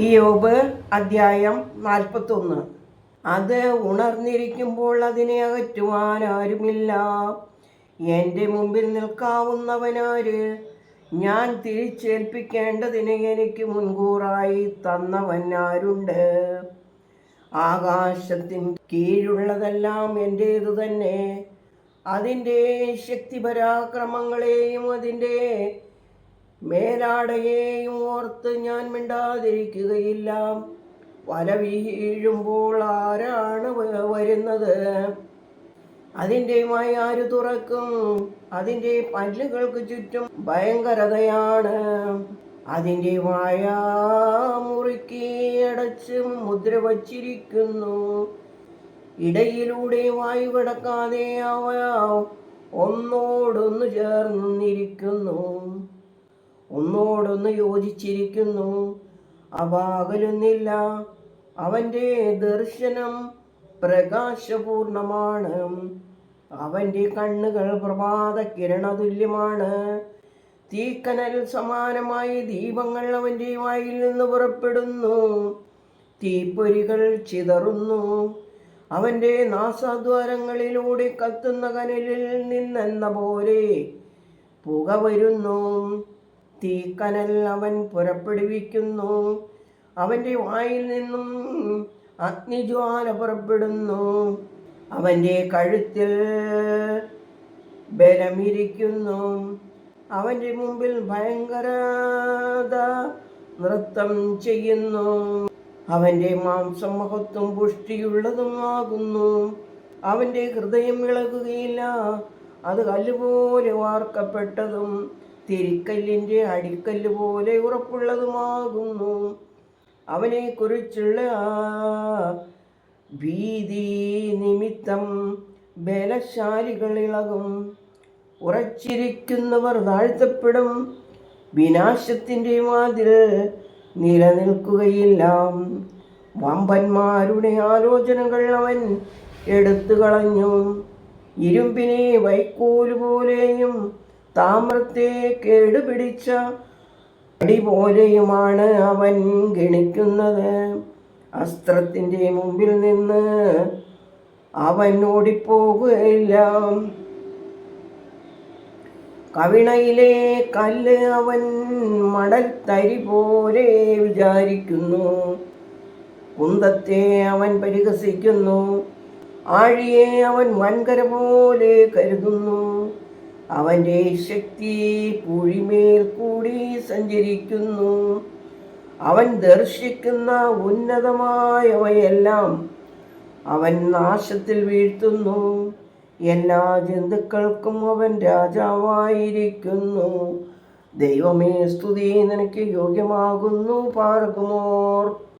യോബ് അദ്ധ്യായം നാൽപ്പത്തൊന്ന്. അത് ഉണർന്നിരിക്കുമ്പോൾ അതിനെ അകറ്റുവാൻ ആരുമില്ല. എന്റെ മുമ്പിൽ നിൽക്കാവുന്നവനാര്? ഞാൻ തിരിച്ചേൽപ്പിക്കേണ്ടതിന് എനിക്ക് മുൻകൂറായി തന്നവൻ ആരുണ്ട്? ആകാശത്തിൻ കീഴുള്ളതെല്ലാം എന്റേതു തന്നെ. അതിന്റെ ശക്തിപരാക്രമങ്ങളെയും അതിന്റെ മേലാടയെയും ഓർത്ത് ഞാൻ മിണ്ടാതിരിക്കുകയില്ല. വല വീഴുമ്പോൾ ആരാണ് വരുന്നത്? അതിന്റെ ആര് തുറക്കും. അതിന്റെ പല്ലുകൾക്ക് ചുറ്റും ഭയങ്കരതയാണ്. അതിന്റെ വായ മുറുക്കി അടച്ച് മുദ്ര വച്ചിരിക്കുന്നു. ഇടയിലൂടെ വായു കിടക്കാതെ അവ ഒന്നോടൊന്ന് ചേർന്നിരിക്കുന്നു. ഒന്നോടൊന്ന് യോജിച്ചിരിക്കുന്നു. അവ അകലുന്നില്ല അവന്റെ ദർശനം പ്രകാശപൂർണമാണ്. അവന്റെ കണ്ണുകൾ പ്രഭാത കിരണതുല്യമാണ് തീക്കനൽ സമാനമായി ദീപങ്ങൾ അവന്റെ വായിൽ നിന്ന് പുറപ്പെടുന്നു. തീപ്പൊരികൾ ചിതറുന്നു. അവന്റെ നാസാദ്വാരങ്ങളിലൂടെ കത്തുന്ന കനലിൽ നിന്നെന്ന പോലെ പുക വരുന്നു. തീക്കനൽ അവൻ പുറപ്പെടുവിക്കുന്നു അവന്റെ വായിൽ നിന്നും അഗ്നിജ്വാല പുറപ്പെടുന്നു. അവന്റെ കഴുത്തിൽ ബലമിരിക്കുന്നു. അവന്റെ മുമ്പിൽ ഭയങ്കരത നൃത്തം ചെയ്യുന്നു. അവന്റെ മാംസം മഹത്വം പുഷ്ടിയുള്ളതുമാകുന്നു. അവന്റെ ഹൃദയം ഇളകുകയില്ല. അത് കല്ലുപോലെ വാർക്കപ്പെട്ടതും തിരിക്കല്ലിന്റെ അടിക്കല്ല് പോലെ ഉറപ്പുള്ളതുമാകുന്നു. അവനെക്കുറിച്ചുള്ള ആ ഭീതി നിമിത്തം ബലശാലികൾ ഇളകും. ഉറച്ചിരിക്കുന്നവർ താഴ്ത്തപ്പെടും. വിനാശത്തിന്റെ മാതിൽ നിലനിൽക്കുകയില്ല. വമ്പന്മാരുടെ ആലോചനകൾ അവൻ എടുത്തു കളഞ്ഞു ഇരുമ്പിനെ വൈക്കോൽ പോലെയും താമ്രത്തെ കേടുപിടിച്ച അടി പോലെയുമാണ് അവൻ ഗണിക്കുന്നത്. അസ്ത്രത്തിന്റെ മുമ്പിൽ നിന്ന് അവൻ ഓടിപ്പോകുകയില്ല. കവിണയിലെ കല്ല് അവൻ മടൽ തരി പോലെ വിചാരിക്കുന്നു. കുന്തത്തെ അവൻ പരിഹസിക്കുന്നു. ആഴിയെ അവൻ വൻകര പോലെ കരുതുന്നു. അവന്റെ ശക്തി പൂഴിമേൽ കൂടി സഞ്ചരിക്കുന്നു. അവൻ ദർശിക്കുന്ന ഉന്നതമായവയെല്ലാം അവൻ നാശത്തിൽ വീഴ്ത്തുന്നു. എല്ലാ ജന്തുക്കൾക്കും അവൻ രാജാവായിരിക്കുന്നു. ദൈവമേ സ്തുതി നിനക്ക് യോഗ്യമാകുന്നു പാർക്കുമോർ